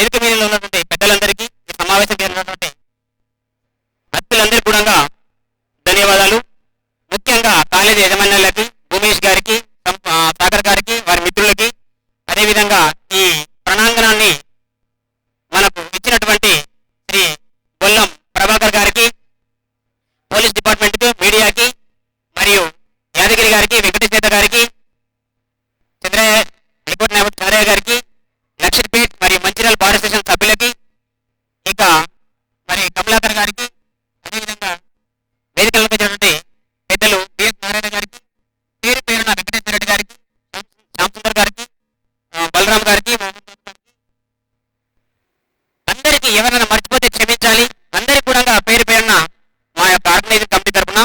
వేదిక మీద ఉన్నటువంటి పెద్దలందరికీ సమావేశం మీద భక్తులందరికీ కూడా ధన్యవాదాలు. ముఖ్యంగా కాలేజీ యజమానులకి భూమేష్ గారికి సాగర్ గారికి వారి మిత్రులకి అదేవిధంగా అందరికి ఎవరైనా మర్చిపోతే క్షమించాలి. అందరికీ కూడా పేరు పేరున మా యొక్క ఆర్గనైజర్ కమిటీ తరఫున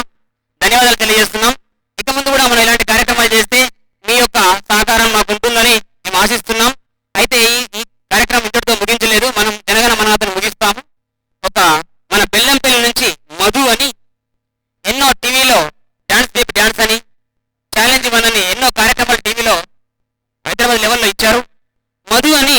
ధన్యవాదాలు తెలియజేస్తున్నాం. ఇక ముందు కూడా మనం ఇలాంటి కార్యక్రమాలు చేస్తే మీ యొక్క సహకారం మాకు ఉంటుందని మేము ఆశిస్తున్నాం. అయితే ఈ ఈ కార్యక్రమం ఇంతటితో ముగించలేదు. మనం జనగణ మనాథను ముగిస్తాము. ఒక మన బెల్లంపల్లి నుంచి మధు అని ఎన్నో టీవీలో డాన్స్ బేబీ డాన్స్ అని ఛాలెంజ్ వన్ అని ఎన్నో కార్యక్రమాలు టీవీలో హైదరాబాద్ లెవెల్లో ఇచ్చారు. మధు అని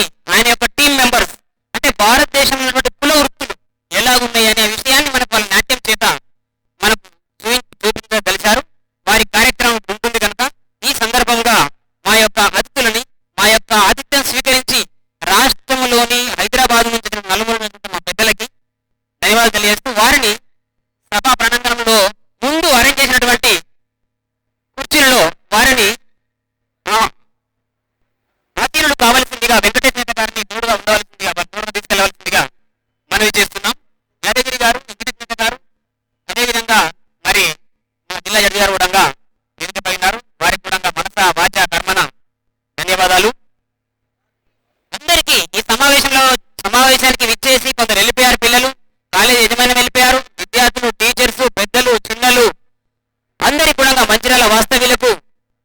ధన్యవాదాలు తెలియజేస్తూ వారిని సభా ప్రాంగణంలో ముందు అరేంజ్ చేసినటువంటి కుర్చీల్లో వారిని అతీనులు కావలసిందిగా వెంకటేశ్వర గారిని తోడుగా ఉండవలసిందిగా వారి తోడుగా తీసుకెళ్ళవలసిందిగా మనవి చేస్తున్నాం. యాదగిరి గారు వెంకటేశ్వర గారు అదేవిధంగా మరి మా జిల్లా జడ్జి గారు కూడా వేదికపై ఉన్నారు వారికి కూడా మనస వాచ కర్మన ధన్యవాదాలు. అందరికీ ఈ సమావేశంలో సమావేశానికి విచ్చేసి కొందరు ఎల్పిఆర్ మంచిర్యాల వాస్తవ్యులకు